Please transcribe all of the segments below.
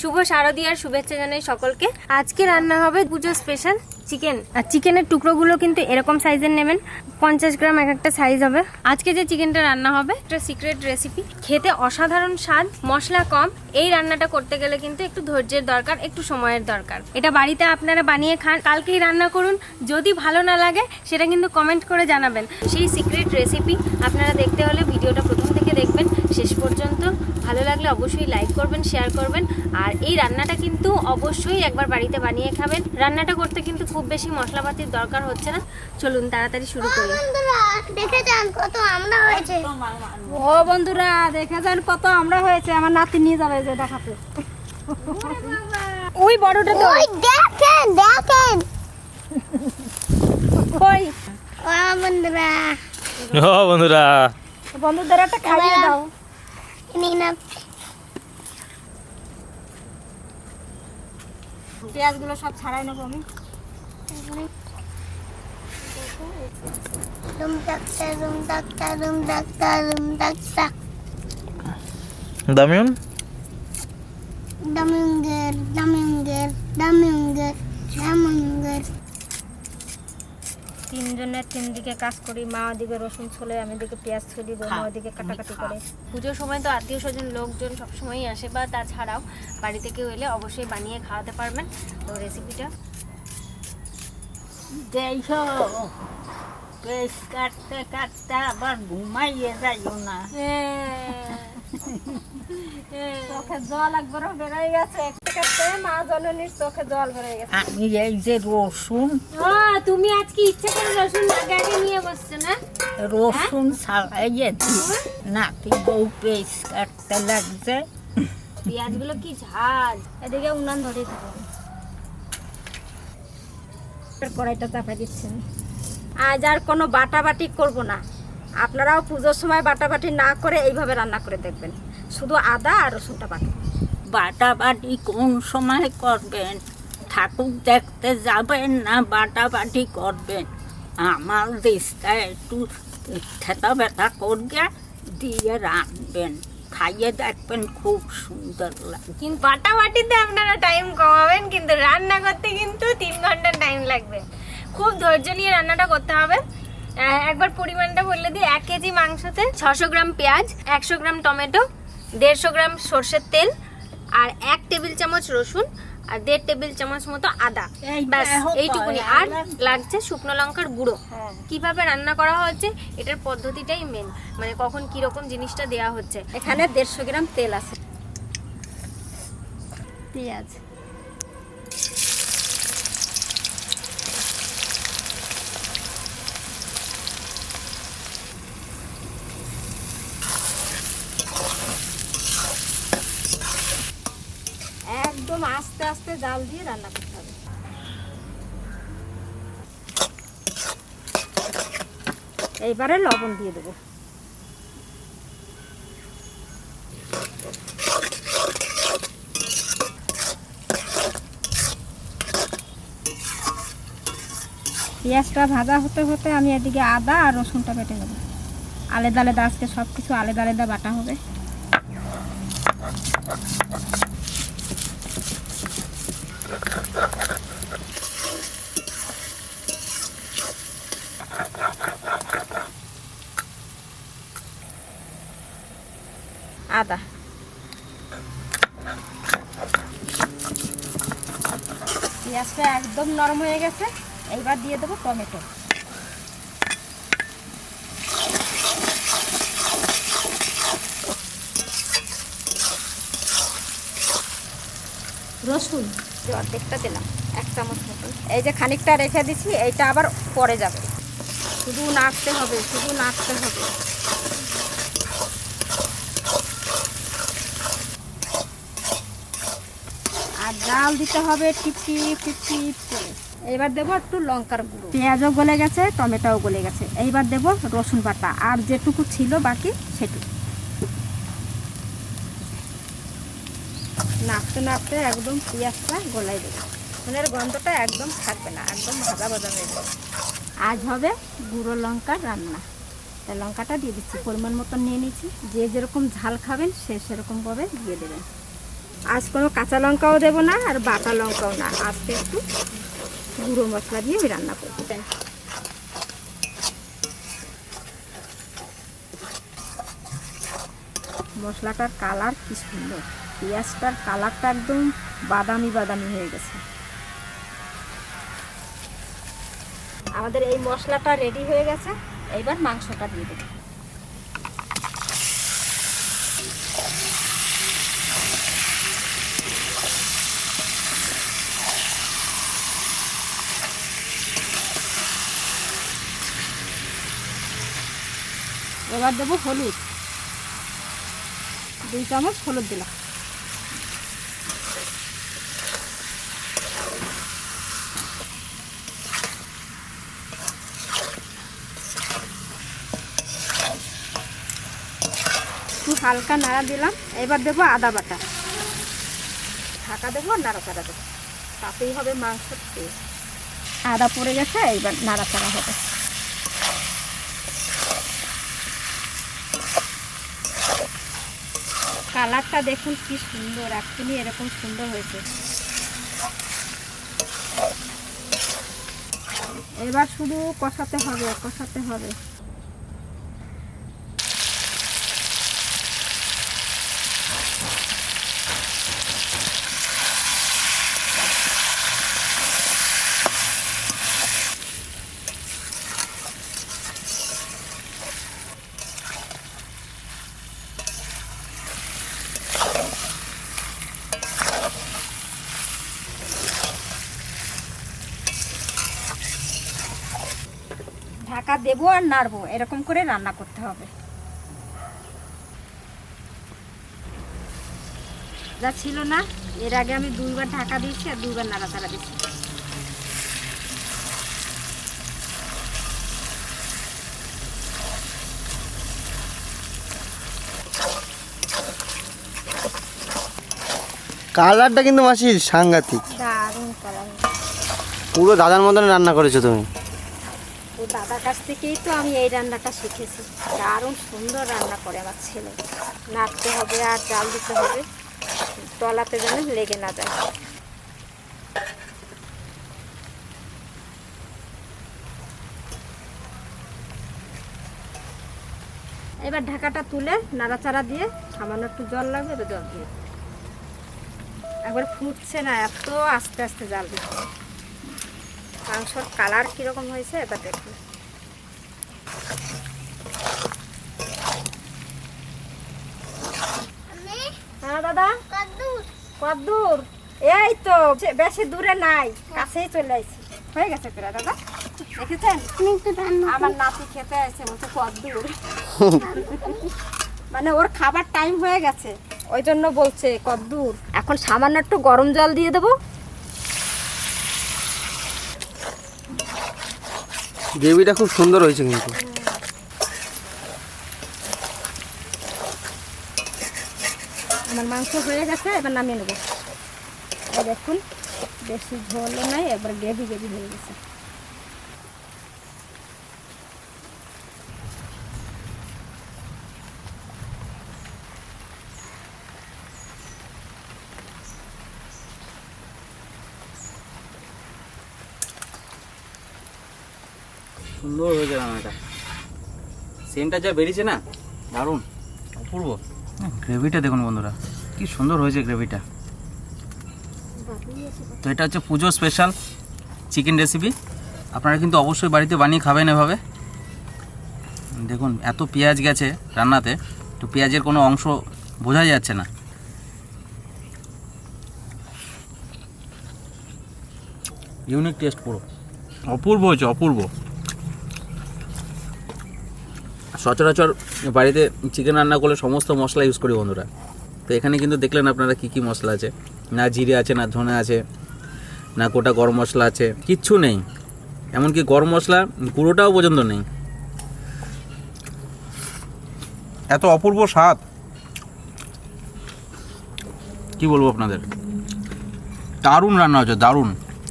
শুভ শারদীয়ার শুভেচ্ছা জানাই সকলকে। আজকে রান্না হবে পুজো স্পেশাল চিকেন আর চিকেনের টুকরোগুলো কিন্তু এরকম সাইজের নেবেন। পঞ্চাশ গ্রাম এক একটা সাইজ হবে। আজকে যে চিকেনটা রান্না হবে একটা সিক্রেট রেসিপি খেতে অসাধারণ স্বাদ, মশলা কম। এই রান্নাটা করতে গেলে কিন্তু একটু ধৈর্যের দরকার, একটু সময়ের দরকার। এটা বাড়িতে আপনারা বানিয়ে খান, কালকেই রান্না করুন। যদি ভালো না লাগে, সেটা কিন্তু কমেন্ট করে জানাবেন। সেই সিক্রেট রেসিপি আপনারা দেখতে হলে ভিডিওটা প্রথম দেখবেন। শেষ পর্যন্ত ভালো লাগলে অবশ্যই লাইক করবেন শেয়ার করবেন। আর এই রান্নাটা কিন্তু অবশ্যই একবার বাড়িতে বানিয়ে খাবেন। রান্নাটা করতে কিন্তু খুব বেশি মশলাপাতির দরকার হচ্ছে না। চলুন তাড়াতাড়ি শুরু করি। বন্ধুরা দেখে যান কত আমরা হয়েছে। ও বন্ধুরা দেখে যান কত আমরা হয়েছে। আমার নাতি নিয়ে যাবে যে দেখাতে। ওই বড়টা তো। ওই দেখেন দেখেন। কই? ও বন্ধুরা। ও বন্ধুরা। বন্ধুদের একটা খাইয়ে দাও। পেঁয়াজগুলো সব ছাড়াই নেব আমি। রুম ডাক্তার রুম ডাক্তার রুম তিনজনের তিন দিকে কাজ করি মা ওদিকে রসুন ছোলে আমি দিকে পেঁয়াজ ছলি বৌমা ওদিকে কাটাকাটি করে। পুজোর সময় তো আত্মীয় স্বজন লোকজন সবসময়ই আসে বা তাছাড়াও বাড়িতে কেউ এলে অবশ্যই বানিয়ে খাওয়াতে পারবেন। তো রেসিপিটা দেখো পেশ কাটতে কাটতে আবার ঘুমাইয়ে যাইও না। চোখে জল একবার বেরোয় গেছে একটা কাটতে মা জননীর চোখে জল গেছে। আমি এই যে রসুন ও তুমি আজকে ইচ্ছে করে রসুন আগে আগে নিয়ে বসছো না? রসুন নাতি বউ কাটতে লাগছে? পেঁয়াজগুলো কি ঝাল। এদিকে উনান ধরে থাকো কড়াইটা চাপাই দিচ্ছেন আজ আর কোনো বাটাবাটি করব না। আপনারাও পুজোর সময় বাটাবাটি না করে এইভাবে রান্না করে দেখবেন। শুধু আদা আর রসুনটা বাটা বাটা বাটি কোন সময় করবেন? ঠাকুর দেখতে যাবেন না বাটা বাটি করবেন। আমার দিস্তা একটু থেতা ব্যথা করবে, দিয়ে রাখবেন। খাইয়ে দেখবেন খুব সুন্দর লাগে কিন্তু বাটাবাটিতে আপনারা টাইম কমাবেন, কিন্তু রান্না করতে কিন্তু তিন ঘণ্টা টাইম লাগবে। খুব ধৈর্য নিয়ে রান্নাটা করতে হবে। একবার পরিমাণটা বললে দিই, এক কেজি মাংসতে ছশো গ্রাম পেঁয়াজ, একশো গ্রাম টমেটো, দেড়শো গ্রাম সর্ষের তেল আর এক টেবিল চামচ রসুন আর দেড় টেবিল চামচ মতো আদা। ব্যাস এইটুকুনি। আর লাগছে। শুকনো লঙ্কার গুঁড়ো। কীভাবে রান্না করা হচ্ছে এটার পদ্ধতিটাই মেন মানে কখন কীরকম জিনিসটা দেয়া হচ্ছে। এখানে দেড়শো গ্রাম তেল আছে। পেঁয়াজ। একদম আস্তে আস্তে জাল দিয়ে রান্না করতে হবে। এইবারে লবণ দিয়ে দেবো। পেঁয়াজটা ভাজা হতে হতে আমি এদিকে আদা আর রসুনটা বেটে নেব। আলাদা আলাদা, আজকে সব কিছু আলাদা আলাদা বাটা হবে। আদা। পেঁয়াজটা একদম নরম হয়ে গেছে এইবার দিয়ে দেবো টমেটো। রসুন। অর্ধেকটা দিলাম, এক চামচ মতন এই যে খানিকটা রেখে দিচ্ছি এইটা আবার পরে যাবে। শুধু নাড়তে হবে, শুধু নাড়তে হবে আর ডাল দিতে হবে টিপটিপ করে এইবার দেবো একটু লঙ্কার গুঁড়ো। পেঁয়াজও গলে গেছে টমেটোও গলে গেছে। এইবার দেবো রসুন বাটা আর যেটুকু ছিল বাকি সেটুকু। নাড়তে নাড়তে একদম পেঁয়াজটা গলাই দেবো। ফোনের গন্ধটা একদম থাকবে না একদম ভাজা ভাজা হয়ে যাবে। আজ হবে গুঁড়ো লঙ্কার রান্না। তাই লঙ্কাটা দিয়ে দিচ্ছি পরিমাণ মতন নিয়ে নিচ্ছি যে যেরকম ঝাল খাবেন সে সেরকমভাবে দিয়ে দেবেন। আজ কোনো কাঁচা লঙ্কাও দেবো না আর বাটা লঙ্কাও না। আজকে একটু গুঁড়ো মশলা দিয়ে আমি রান্না করব। মশলাটার কালার কি সুন্দর। পেঁয়াজটার কালারটা একদম বাদামি বাদামি হয়ে গেছে। আমাদের এই মশলাটা রেডি হয়ে গেছে। এইবার মাংসটা দিয়ে দেবো। এবার দেবো হলুদ। দুই চামচ হলুদ দিলাম। একটু হালকা নাড়া দিলাম। এবার দেবো আদা বাটা। ঢাকা দেবো আর নাড়াচাড়া দেবো। তাতেই হবে টেস্ট আদা পড়ে গেছে এইবার নাড়াচাড়া হবে। কালারটা দেখুন কি সুন্দর একদমই এরকম সুন্দর হয়েছে। এবার শুধু কষাতে হবে কষাতে হবে। দেবো আর নাড়বো। এরকম করে রান্না করতে হবে। যা ছিল না এর আগে আমি দুইবার ঢাকা দিয়েছি আর দুইবার নাড়াচাড়া দিয়েছি। কালারটা কিন্তু মাসির সাংঘাতিক। পুরো দাদার মতন রান্না করেছ তুমি। দাদার কাছ থেকেই তো আমি এই রান্নাটা শিখেছি। দারুণ সুন্দর রান্না করে আমার ছেলে। নাড়তে হবে আর জাল দিতে হবে। তলাতে যেন লেগে না যায়। এবার ঢাকাটা তুলে নাড়াচাড়া দিয়ে সামান্য একটু জল লাগবে এবার জল দিয়ে। একবার ফুটছে না, এত আস্তে আস্তে জাল দিচ্ছে। মাংসর কালার কীরকম হয়েছে এবার দেখুন। হ্যাঁ দাদা? কদ্দূর। এই তো বেশি দূরে নাই কাছেই চলে আসছি হয়ে গেছে প্রায় দাদা? দেখেছেন? আমি আমার নাতি খেতে আসছে বলছে কদ্দূর। মানে ওর খাবার টাইম হয়ে গেছে ওই জন্য বলছে কদ্দূর। এখন সামান্য একটু গরম জল দিয়ে দেবো। গ্রেভিটা খুব সুন্দর হয়েছে কিন্তু। আমার মাংস হয়ে গেছে, এবার নামিয়ে নেব। দেখুন, বেশি ঝোলও নাই, এবার গ্রেভি গ্রেভি হয়ে গেছে। সুন্দর হয়েছে রান্নাটা। সেন্টটা যা বেরিয়েছে না, দারুণ। অপূর্ব। গ্রেভিটা দেখুন বন্ধুরা, কি সুন্দর হয়েছে গ্রেভিটা তো এটা হচ্ছে পুজো স্পেশাল চিকেন রেসিপি আপনারা কিন্তু অবশ্যই বাড়িতে বানিয়ে খাবেন এভাবে। দেখুন, এত পেঁয়াজ গেছে রান্নাতে, তো পেঁয়াজের কোনো অংশ বোঝা যাচ্ছে না। ইউনিক টেস্ট পুরো। অপূর্ব হয়েছে, অপূর্ব। সচরাচর বাড়িতে চিকেন রান্না করলে সমস্ত মশলা ইউজ করি বন্ধুরা। তো এখানে কিন্তু দেখলেন আপনারা কি কি মশলা আছে। না জিরে আছে না ধনে আছে না গোটা গরম মশলা আছে কিচ্ছু নেই। এমনকি গরম মশলা গুঁড়োটাও পর্যন্ত নেই। এত অপূর্ব স্বাদ। কি বলব আপনাদের? দারুণ রান্না হচ্ছে দারুণ।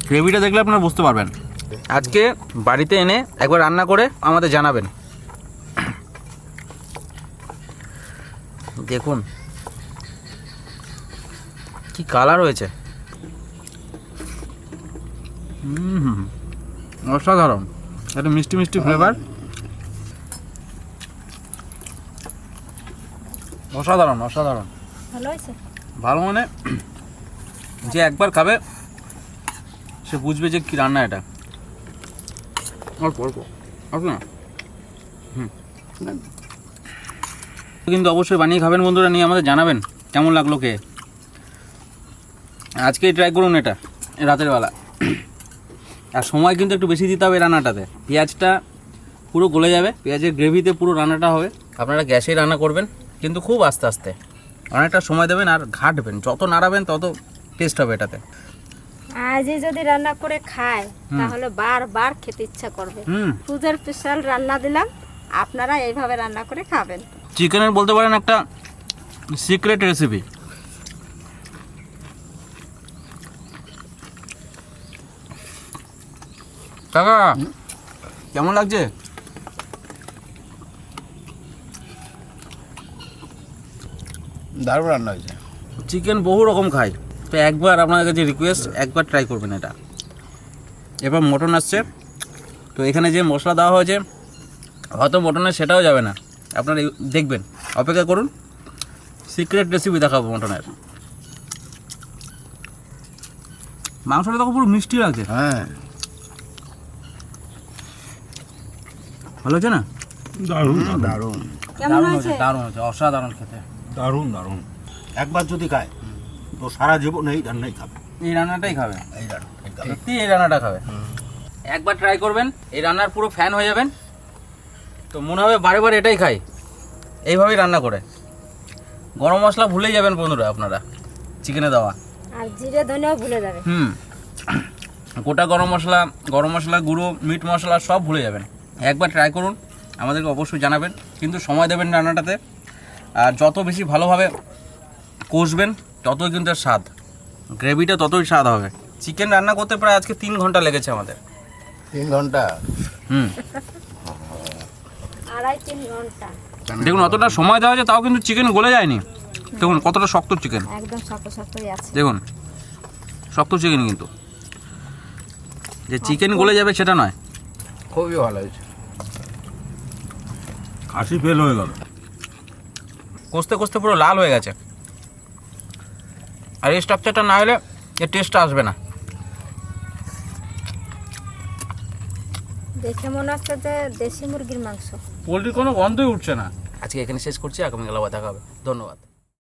গ্রেভিটা দেখলে আপনারা বুঝতে পারবেন। আজকে বাড়িতে এনে একবার রান্না করে আমাদের জানাবেন। দেখুন। কি কালার হয়েছে? হুম অসাধারণ। একটা মিষ্টি মিষ্টি ফ্লেভার অসাধারণ অসাধারণ। ভালো হয়েছে? ভালো মানে যে একবার খাবে সে বুঝবে যে কি রান্না এটা। অল্প অল্প। অল্প না? হুম। কিন্তু অবশ্যই বানিয়ে খাবেন বন্ধুরা নিয়ে আমাদের জানাবেন কেমন লাগল কে আজকেই ট্রাই করুন এটা রাতের বেলা। আর সময় কিন্তু একটু বেশি দিতে হবে রান্নাটাতে। পেঁয়াজটা পুরো গলে যাবে পেঁয়াজের গ্রেভিতে পুরো রান্নাটা হবে। আপনারা গ্যাসেই রান্না করবেন কিন্তু খুব আস্তে আস্তে। অনেকটা সময় দেবেন আর ঘাটবেন যত নাড়াবেন তত টেস্ট হবে এটাতে। আজই যদি রান্না করে খায় তাহলে বারবার খেতে ইচ্ছা করবে। পুজোর স্পেশাল রান্না দিলাম আপনারা এইভাবে রান্না করে খাবেন। চিকেনের বলতে পারেন একটা সিক্রেট রেসিপি কাকা কেমন লাগছে? দারুণ রান্না হয়েছে। চিকেন বহু রকম খায়। তো একবার আপনার কাছে রিকোয়েস্ট একবার ট্রাই করবেন এটা। এবার মটন আসছে। তো এখানে যে মশলা দেওয়া হয়েছে হয়তো মটনে সেটাও যাবে না। আপনারা দেখবেন। অপেক্ষা করুন। সিক্রেট রেসিপি দেখাবো মটনের। মাংসটা দেখো পুরো মিষ্টি লাগছে। হ্যাঁ। ভালো হচ্ছে না? দারুণ দারুণ। কেমন দারুণ হয়েছে দারুণ হচ্ছে অসাধারণ খেতে। দারুণ দারুণ। একবার যদি খায় তো সারা জীবন এই রান্নাই খাবে। এই রান্নাটাই খাবে? এই রান্না এই রান্না। সত্যি এই রান্নাটা খাবে? একবার ট্রাই করবেন এই রান্নার পুরো ফ্যান হয়ে যাবেন। তো মনে হবে বারে বারে এটাই খাই। এইভাবেই রান্না করে। গরম মশলা ভুলেই যাবেন বন্ধুরা আপনারা। চিকেনে দেওয়া। আর জিরে ধনেও ভুলে যাবে হুম। গোটা গরম মশলা গরম মশলা গুঁড়ো মিট মশলা সব ভুলে যাবেন। একবার ট্রাই করুন আমাদেরকে অবশ্যই জানাবেন। কিন্তু সময় দেবেন রান্নাটাতে। আর যত বেশি ভালোভাবে কষবেন ততই কিন্তু স্বাদ। গ্রেভিটা ততই স্বাদ হবে। চিকেন রান্না করতে প্রায় আজকে তিন ঘণ্টা লেগেছে আমাদের। তিন ঘণ্টা? হুম। আড়াই তিন ঘণ্টা। দেখুন অতটা সময় দেওয়া যায় তাও কিন্তু চিকেন গলে যায়নি। দেখুন কতটা শক্ত চিকেন একদম শক্ত শক্তই আছে। দেখুন শক্ত চিকেন কিন্তু। যে চিকেন গলে যাবে সেটা নয়। খুবই ভালো হয়েছে। খাসি ফেল হয়ে গেল। কষতে কষতে পুরো লাল হয়ে গেছে। আর এই স্ট্রাকচারটা না হলে এর টেস্টটা আসবে না। দেখে মনে হচ্ছে যে দেশি মুরগির মাংস। পোলট্রির কোনো গন্ধই উঠছে না। আজকে এখানে শেষ করছি আগামীকাল আবার দেখা হবে। ধন্যবাদ।